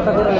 কথা করে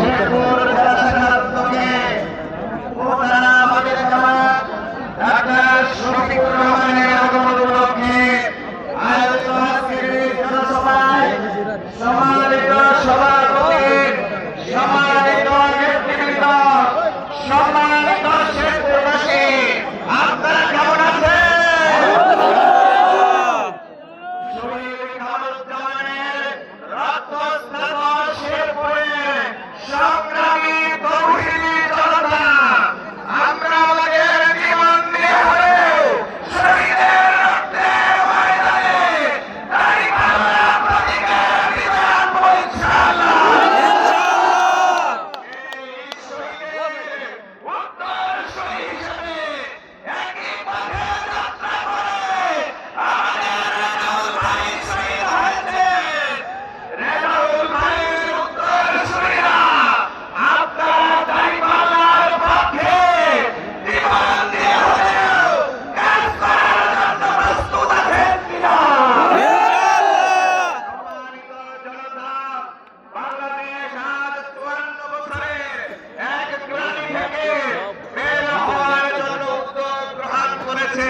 করেছে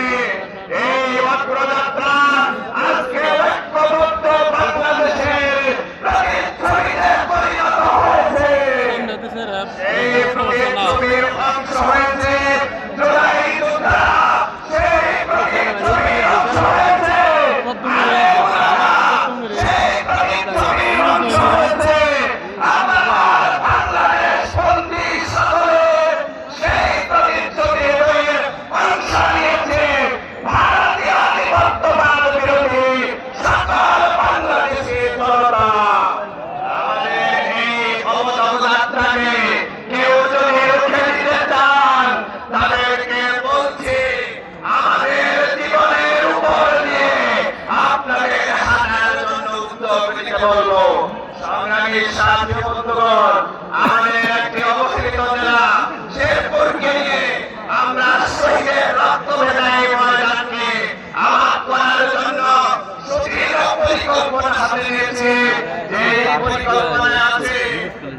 এই অগ্রযাত্রা আজকে ঐক্যবদ্ধ বাংলাদেশের পরিণত হয়েছে। এই প্রতিচ্ছবির অংশ হয়েছে। পরিকল্পনা আছে।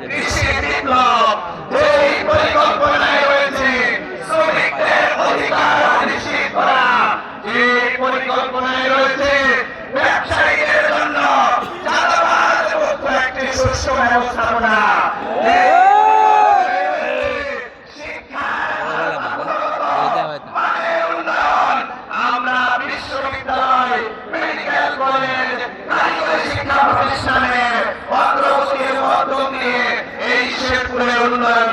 কৃষি বিপ্লব। এই পরিকল্পনায় রয়েছে শ্রমিকদের অধিকার নিশ্চিত করা। এই পরিকল্পনায় রয়েছে ব্যবসায়ীদের জন্য চাঁদাবাদ ব্যবস্থাপনা।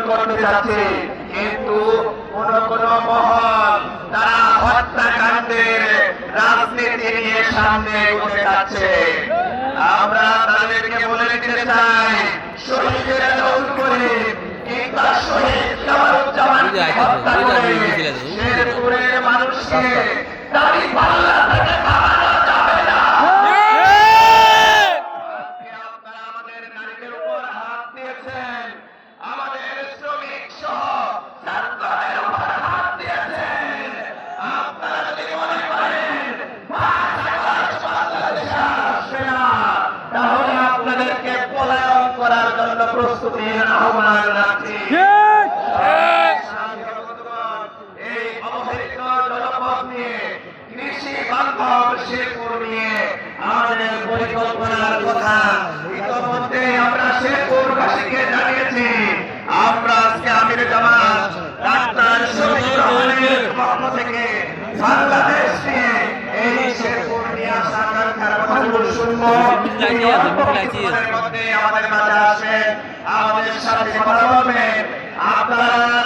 করতে যাচ্ছে কিন্তু কোন কোন মহল তারা হত্যাকাণ্ডের রাজনীতি নিয়ে সামনে উঠে যাচ্ছে। আমরা তাদেরকে বলে দিতে চাই শহীদের করে কিংবা শহীদ জামানকে হত্যা করে শেরপুরের মানুষকে দাঁড়িয়ে পরিকল্পনার কথা। ইতিমধ্যে আমরা জানিয়েছি। আমরা আজকে আমির জামাত, ডাক্তার শহীদ রহমানের পক্ষ থেকে বাংলাদেশ নিয়ে এই শেখপুর নিয়ে আসা কারখানার কথাগুলো আমাদের মাঝে আসবেন আমাদের সাথে কথা বলবেন আপনারা